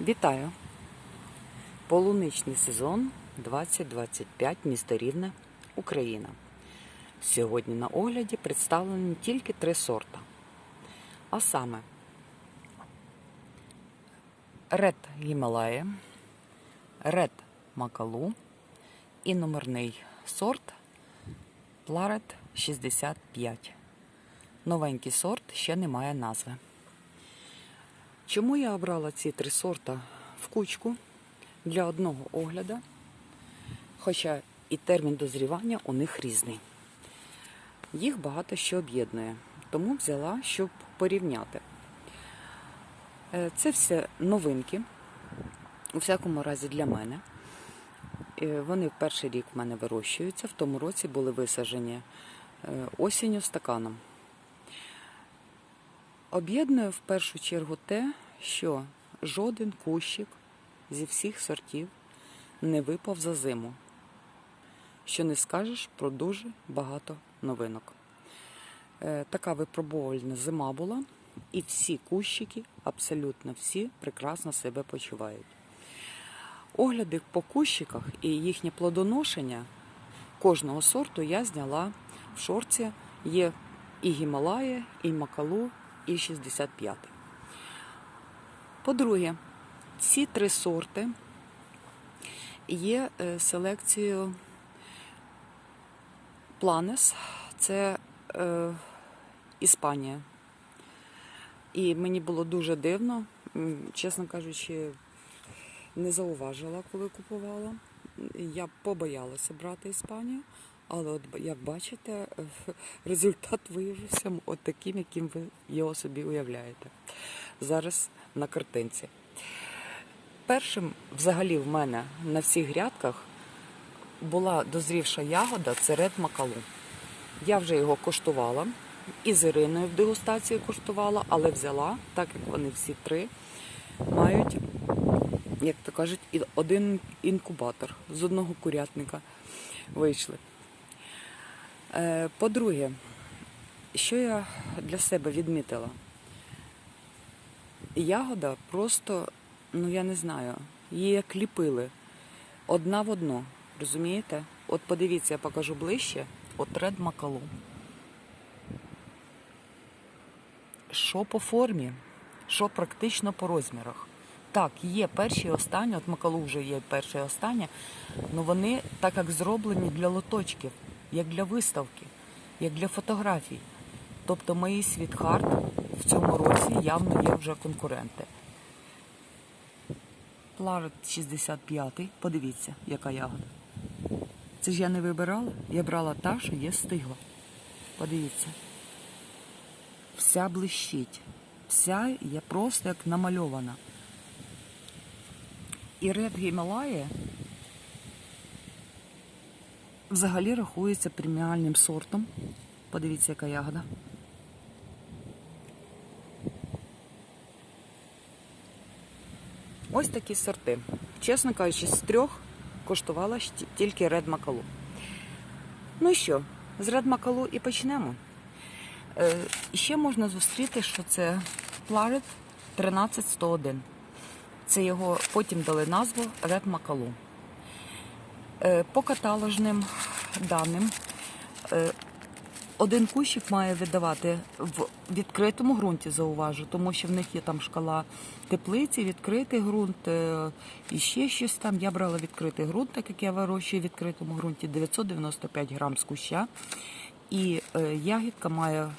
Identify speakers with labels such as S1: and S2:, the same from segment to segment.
S1: Вітаю! Полуничний сезон 2025 місто Рівне, Україна. Сьогодні на огляді представлені тільки три сорта. А саме Ред Гімалая, Ред Макалу і номерний сорт Пларет 65. Новенький сорт ще не має назви. Чому я обрала ці три сорта в кучку для одного огляду, хоча і термін дозрівання у них різний. Їх багато що об'єднує, тому взяла, щоб порівняти. Е, Це все новинки, у всякому разі для мене. Е, Вони перший рік в мене вирощуються, в тому році були висаджені е, осінню стаканом. Об'єднує в першу чергу те, що жоден кущик зі всіх сортів не випав за зиму, що не скажеш про дуже багато новинок. Е, Така випробувальна зима була, і всі кущики, абсолютно всі, прекрасно себе почувають. Огляди по кущиках і їхнє плодоношення кожного сорту я зняла в шорці. Є і Гімалая, і Макалу, і 65. По-друге, ці три сорти є е, селекцією Планес, це е, Іспанія. І мені було дуже дивно, чесно кажучи, не зауважила, коли купувала. Я побоялася брати Іспанію, але от як бачите, результат виявився от таким, яким ви його собі уявляєте. Зараз на картинці. Першим, взагалі, в мене на всіх грядках була дозрівша ягода це ред макалу. Я вже його коштувала і з Іриною в дегустації коштувала, але взяла, так як вони всі три мають, як то кажуть, один інкубатор з одного курятника вийшли. Е, По-друге, що я для себе відмітила? Ягода просто, ну я не знаю, її як ліпили одна в одну. Розумієте? От подивіться, я покажу ближче. От ред макалу. Що по формі, що практично по розмірах. Так, є перші і останні, от макалу вже є перше і останнє, але вони так як зроблені для лоточків, як для виставки, як для фотографій. Тобто мої світхарт в цьому році явно є вже конкуренти. Пларет 65, подивіться, яка ягода. Це ж я не вибирала, я брала та, що є стигла. Подивіться. Вся блищить. Вся є просто як намальована. І ред Гімалая взагалі рахується преміальним сортом. Подивіться, яка ягода. Ось такі сорти. Чесно кажучи, з трьох коштувала тільки Ред Макалу. Ну і що, з Ред Макалу і почнемо. Е, ще можна зустріти, що це Пларет 13101. Це його потім дали назву Ред Макалу. Е, по каталожним даним е, один кущик має видавати в відкритому ґрунті, зауважу, тому що в них є там шкала теплиці, відкритий ґрунт е, і ще щось там. Я брала відкритий ґрунт, так як я вирощую в відкритому ґрунті 995 грам з куща. І ягідка має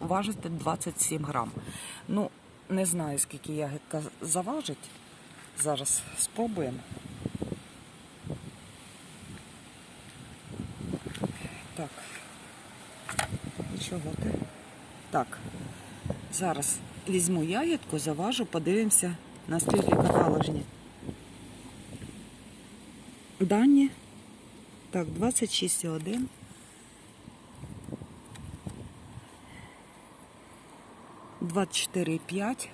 S1: важити 27 грам. Ну, не знаю, скільки ягідка заважить. Зараз спробуємо. Так. І чого ти? Так. Зараз візьму ягідку, заважу, подивимося, наскільки каталожні. Дані. Так, 26,1. Двадцять чотири п'ять.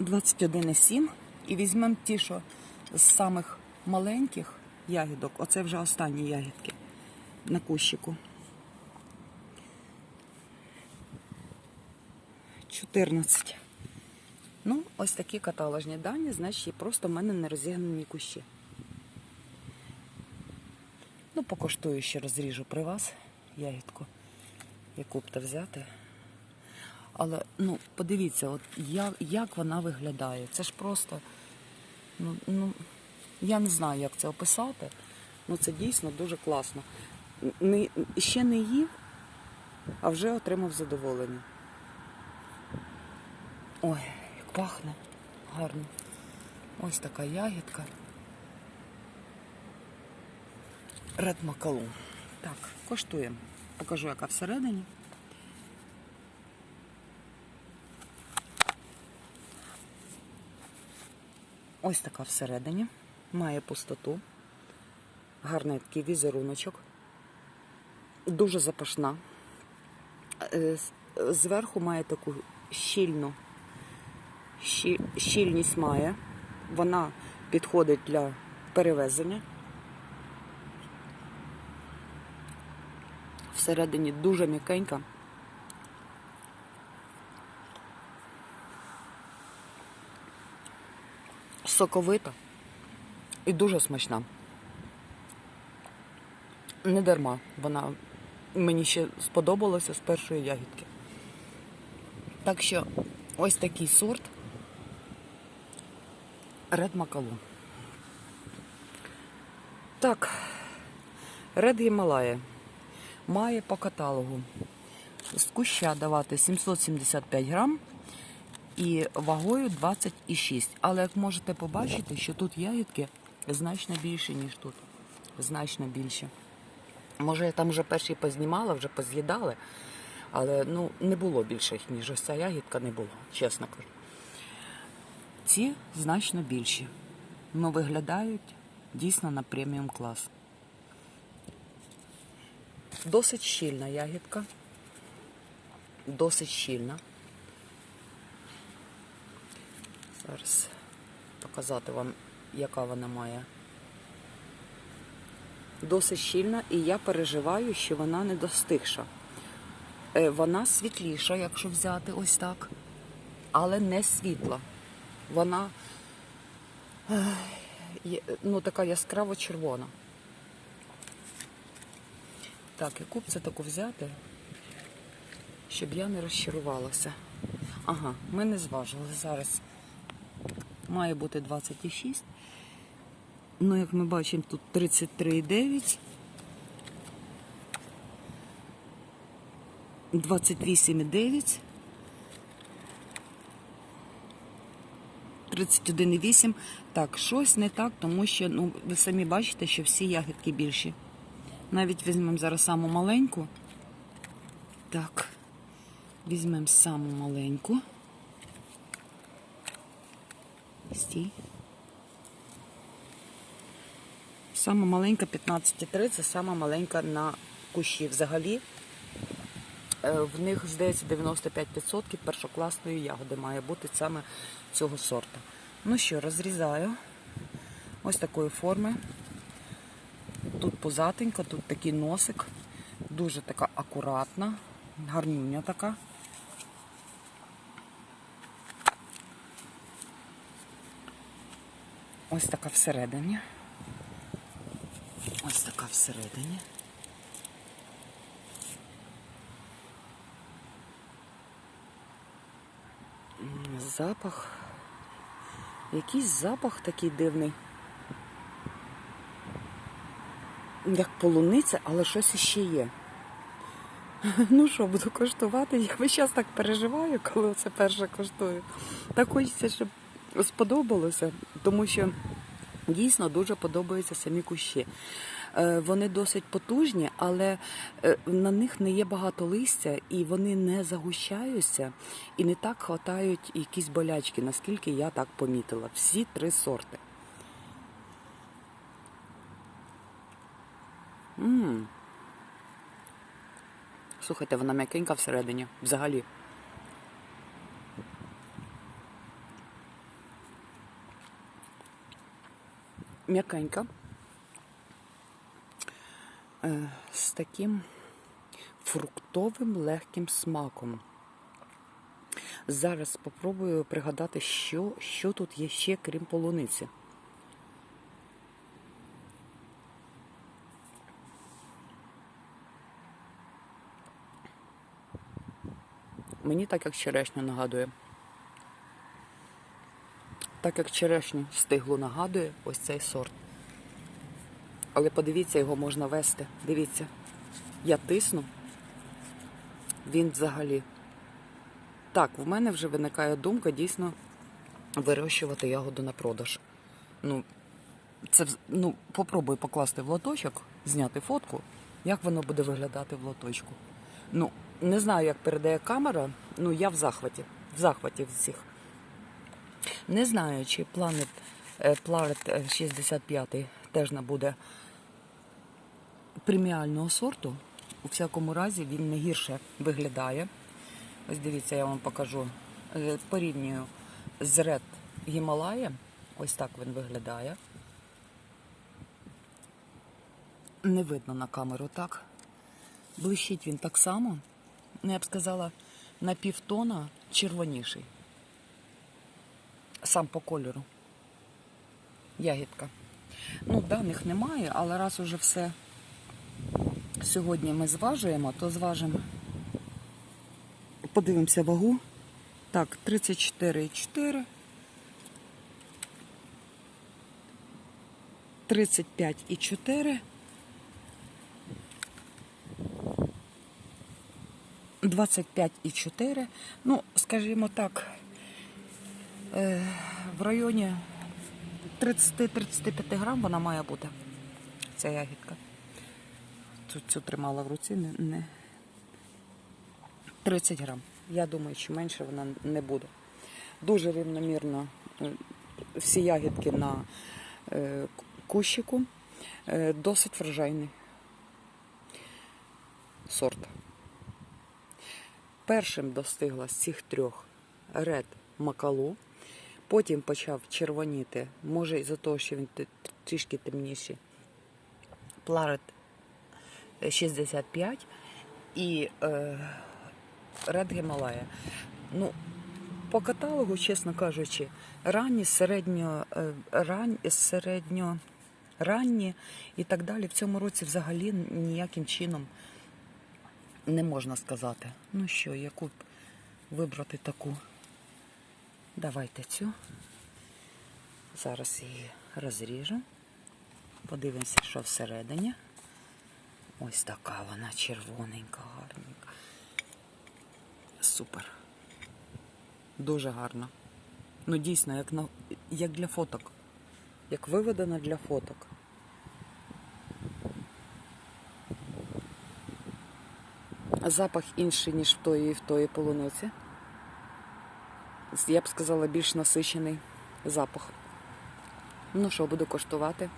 S1: Двадцять один і сім. І візьмемо ті, що з самих маленьких ягідок. Оце вже останні ягідки на кущику. 14. Ну, ось такі каталожні дані, значить, просто в мене не розігнані кущі. Ну, покоштую ще розріжу при вас ягідку, яку б то взяти. Але ну, подивіться, от як, як вона виглядає. Це ж просто. Ну, ну, я не знаю, як це описати. Ну це дійсно дуже класно. Не, ще не їв, а вже отримав задоволення. Ой, як пахне гарно. Ось така ягідка. Ред Макалу. Так, коштуємо. Покажу, яка всередині. Ось така всередині. Має пустоту. Гарний такий візеруночок. Дуже запашна. Е, Зверху має таку щільну щільність має. Вона підходить для перевезення. Всередині дуже м'якенька. Соковита і дуже смачна. Не дарма вона мені ще сподобалася з першої ягідки. Так що ось такий сорт Ред Макалу. Так, Ред Гімалая має по каталогу з куща давати 775 грам і вагою 26. Але як можете побачити, що тут ягідки значно більше, ніж тут. Значно більше. Може, я там вже перші познімала, вже поз'їдали, але ну, не було більших, ніж ось ця ягідка не було, чесно кажу. Ці значно більші. Ну, виглядають дійсно на преміум клас. Досить щільна ягідка. Досить щільна. Зараз показати вам, яка вона має. Досить щільна, і я переживаю, що вона не достигша. Е, Вона світліша, якщо взяти ось так, але не світла. Вона ну, така яскраво червона. Так, яку б це таку взяти, щоб я не розчарувалася. Ага, ми не зважили зараз. Має бути 26. Ну, як ми бачимо, тут 33,9. 28,9. 31,8. Так, щось не так, тому що ну, ви самі бачите, що всі ягідки більші. Навіть візьмемо зараз саму маленьку. Так, візьмемо саму маленьку. Стій. Сама маленька 15,3 це сама маленька на кущі. Взагалі е, в них, здається, 95% першокласної ягоди має бути саме цього сорту. Ну що, розрізаю ось такої форми. Тут позатенька, тут такий носик, дуже така акуратна, гарнюня така. Ось така всередині. Ось така всередині. Запах. Якийсь запах такий дивний. Як полуниця, але щось іще є. Ну що, буду коштувати? Я весь час так переживаю, коли це перше коштую. Так хочеться, щоб сподобалося, тому що дійсно дуже подобаються самі кущі. Е, Вони досить потужні, але е, на них не є багато листя і вони не загущаються і не так хватають якісь болячки, наскільки я так помітила. Всі три сорти. М. Слухайте, вона м'якенька всередині, взагалі. М'якенька. Е, з таким фруктовим легким смаком. Зараз спробую пригадати, що, що тут є ще, крім полуниці. Мені так як черешню нагадує. Так як черешню стиглу нагадує ось цей сорт. Але подивіться, його можна вести. Дивіться, я тисну. Він взагалі. Так, в мене вже виникає думка дійсно вирощувати ягоду на продаж. Ну, це ну, попробуй покласти в лоточок, зняти фотку, як воно буде виглядати в лоточку. Ну, не знаю, як передає камера, ну я в захваті. В захваті всіх. Не знаю, чи е, е, 65 теж набуде преміального сорту. У всякому разі він не гірше виглядає. Ось дивіться, я вам покажу. Е, Порівнюю з Red Гімалая. Ось так він виглядає. Не видно на камеру так. Блищить він так само. Ну, я б сказала, на півтона червоніший. Сам по кольору. Ягідка. Ну, даних немає, але раз уже все сьогодні ми зважуємо, то зважимо. Подивимося вагу. Так, 34,4. 35,4. 25,4. Ну, скажімо так, в районі 30-35 грам вона має бути. Ця ягідка. Цю, цю тримала в руці, не, не 30 грам. Я думаю, що менше вона не буде. Дуже рівномірно е, всі ягідки на е, кущику. Е, Досить врожайний сорт. Першим достигла з цих трьох ред макалу. Потім почав червоніти, може із-за того, що він трішки темніший. Пларет 65 і е, Ред Гімалая. Ну, по каталогу, чесно кажучи, ранні, середньо, е, ран, середньо ранні і так далі в цьому році взагалі ніяким чином не можна сказати. Ну що, яку б вибрати таку? Давайте цю. Зараз її розріжу. Подивимося, що всередині. Ось така вона червоненька, гарненька. Супер. Дуже гарно. Ну, дійсно, як, на, як для фоток. Як виведена для фоток. Запах інший, ніж в тої і в тої полуниці. Я б сказала, більш насичений запах. Ну що, буду коштувати.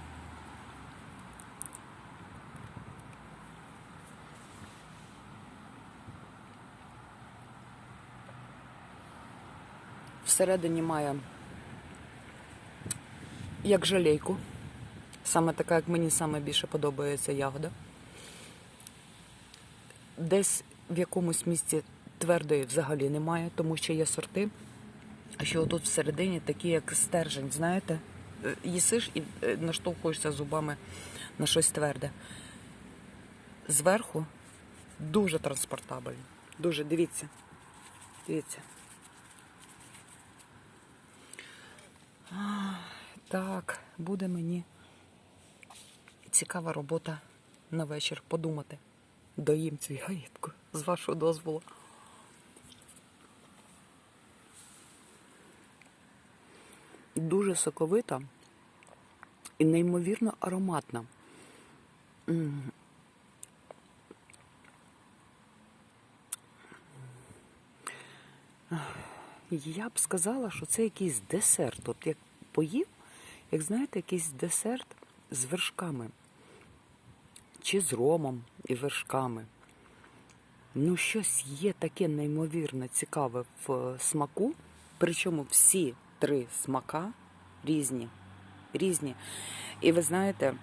S1: Всередині має як жалейку. Саме така, як мені саме більше подобається ягода. Десь в якомусь місці твердої взагалі немає, тому що є сорти, що тут всередині такі, як стержень, знаєте, Е, їсиш і е, наштовхуєшся зубами на щось тверде. Зверху дуже транспортабельно. Дуже, дивіться. Дивіться. Так, буде мені цікава робота на вечір подумати. Доїм цю ягідку з вашого дозволу. Дуже соковита і неймовірно ароматна. Я б сказала, що це якийсь десерт. От як поїв, як знаєте, якийсь десерт з вершками. Чи з ромом і вершками. Ну, щось є таке неймовірно цікаве в е, смаку. Причому всі три смака різні. Різні. І ви знаєте,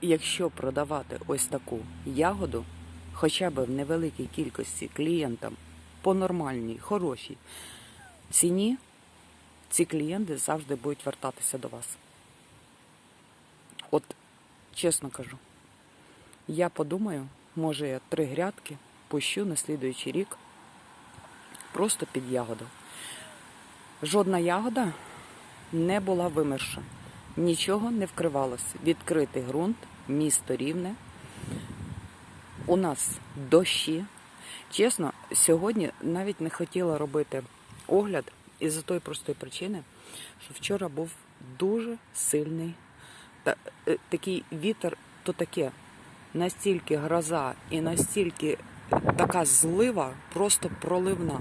S1: якщо продавати ось таку ягоду, хоча б в невеликій кількості клієнтам, по нормальній, хорошій ціні, ці клієнти завжди будуть вертатися до вас. От, чесно кажу, я подумаю, може я три грядки пущу на слідуючий рік просто під ягоду. Жодна ягода не була вимерша. Нічого не вкривалося. Відкритий ґрунт, місто рівне. У нас дощі. Чесно, сьогодні навіть не хотіла робити огляд із-за тої простої причини, що вчора був дуже сильний та, е, такий вітер, то таке, настільки гроза і настільки така злива, просто проливна.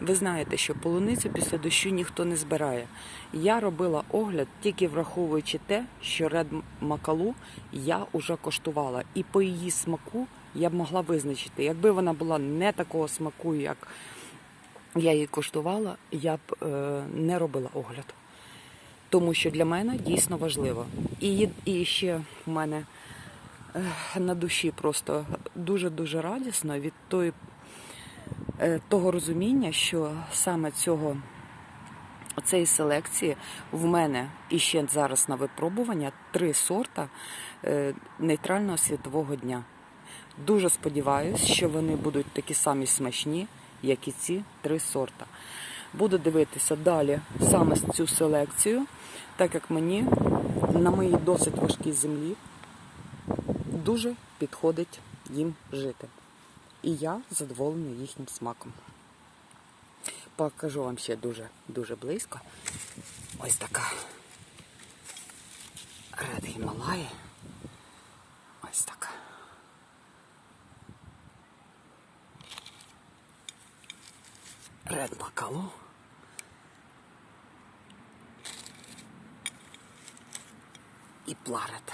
S1: Ви знаєте, що полуницю після дощу ніхто не збирає. Я робила огляд тільки враховуючи те, що ред макалу я вже коштувала. І по її смаку я б могла визначити. Якби вона була не такого смаку, як я її коштувала, я б е, не робила огляд. Тому що для мене дійсно важливо. І, і ще в мене е, на душі просто дуже-дуже радісно від тої, е, того розуміння, що саме цього цієї селекції в мене і ще зараз на випробування три сорта е, нейтрального світового дня. Дуже сподіваюся, що вони будуть такі самі смачні, як і ці три сорта. Буду дивитися далі саме цю селекцію, так як мені на моїй досить важкій землі дуже підходить їм жити. І я задоволена їхнім смаком. Покажу вам ще дуже дуже близько. Ось така Ред Гімалаї. Ось така. Ред Макалу. І Пларет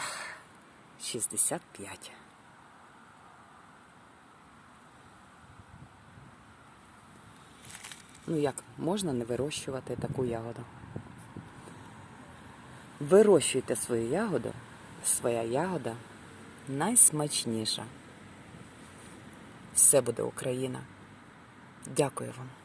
S1: 65. Ну як, можна не вирощувати таку ягоду? Вирощуйте свою ягоду. Своя ягода найсмачніша. Все буде Україна. Дякую вам.